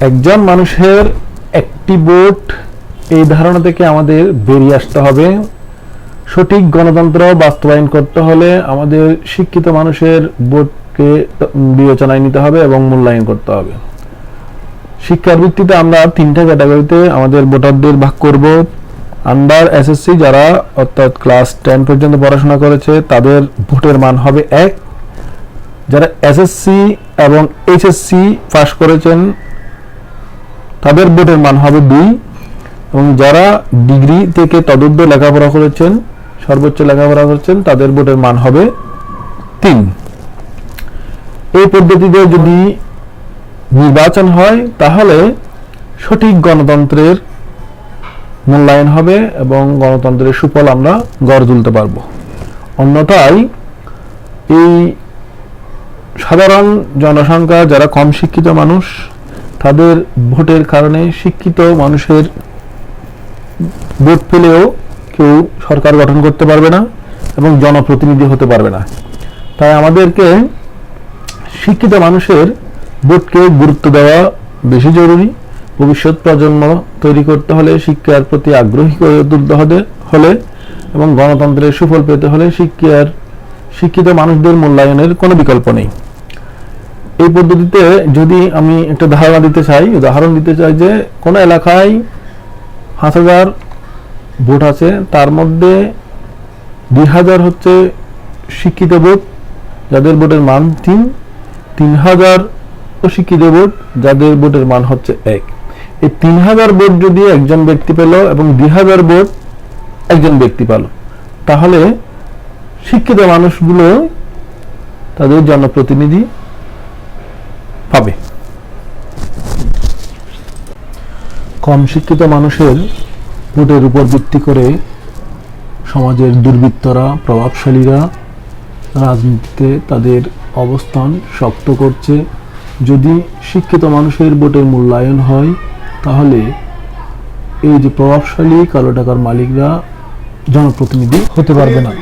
একজন মানুষের একটি ভোট এই ধারণা থেকে আমাদের বেরিয়ে আসতে হবে। সঠিক গণতন্ত্র বাস্তবায়ন করতে হলে আমাদের শিক্ষিত মানুষের ভোটকে বিবেচনায় নিতে হবে এবং মূল্যায়ন করতে হবে। শিক্ষার ভিত্তিতে আমরা তিনটা ক্যাটাগরিতে আমাদের ভোটারদের ভাগ করব। আন্ডার এসএসসি যারা অর্থাৎ ক্লাস টেন পর্যন্ত পড়াশোনা করেছে, তাদের ভোটের মান হবে এক। যারা এসএসসি এবং এইচএসসি পাস করেছেন তাদের ভোটের মান হবে দুই এবং যারা ডিগ্রি থেকে তদুর্ধ লেখাপড়া করেছেন, সর্বোচ্চ লেখাপড়া করেছেন, তাদের ভোটের মান হবে তিন। এই পদ্ধতিতে যদি নির্বাচন হয়, তাহলে সঠিক গণতন্ত্রের মূল্যায়ন হবে এবং গণতন্ত্রের সুফল আমরা গড়ে তুলতে পারব। অন্যথায় এই সাধারণ জনসংখ্যা, যারা কম শিক্ষিত মানুষ তাদের ভোটের কারণে শিক্ষিত মানুষের ভোট পেলেও কেউ সরকার গঠন করতে পারবে না এবং জনপ্রতিনিধি হতে পারবে না। তাই আমাদেরকে শিক্ষিত মানুষের ভোটকে গুরুত্ব দেওয়া বেশি জরুরি। ভবিষ্যৎ প্রজন্ম তৈরি করতে হলে শিক্ষার প্রতি আগ্রহী করে তুলতে হলে এবং গণতন্ত্রের সুফল পেতে হলে শিক্ষার শিক্ষিত মানুষদের মূল্যায়নের কোনো বিকল্প নেই। এই পদ্ধতিতে যদি আমি একটা ধারণা দিতে চাই, উদাহরণ দিতে চাই যে কোনো এলাকায় পাঁচ হাজার ভোট আছে, তার মধ্যে দুই হাজার হচ্ছে শিক্ষিত ভোট, যাদের ভোটের মান তিন তিন হাজার অশিক্ষিত ভোট, যাদের ভোটের মান হচ্ছে এক। এই তিন হাজার ভোট যদি একজন ব্যক্তি পেল এবং দুই হাজার ভোট একজন ব্যক্তি পেল, তাহলে শিক্ষিত মানুষগুলো তাদের জনপ্রতিনিধি পাবে কম শিক্ষিত মানুষের ভোটের উপর ভিত্তি করে সমাজের দুর্বৃত্তরা, প্রভাবশালীরা রাজনীতিতে তাদের অবস্থান শক্ত করছে। যদি শিক্ষিত মানুষের ভোটের মূল্যায়ন হয়, তাহলে এই যে প্রভাবশালী কালো টাকার মালিকরা জনপ্রতিনিধি হতে পারবে না।